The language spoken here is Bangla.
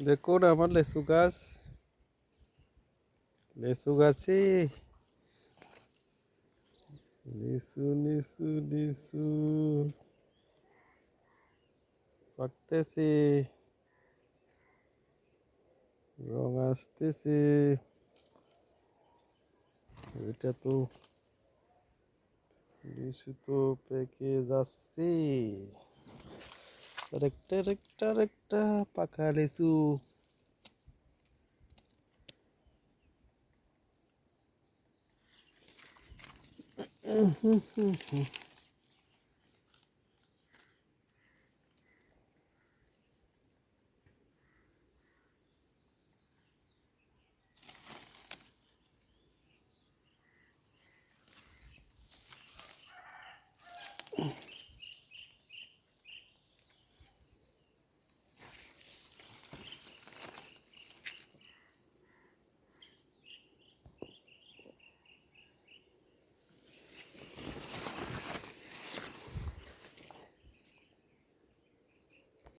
দেখুন আমার লেসু গাছ লেসু গাছে লিসু লিসু লিসু পাকতেছে রং আসতেছে এটা তো লিচু তো পেকে যাচ্ছে আরেকটা আরেকটা আরেকটা পাকা লিচু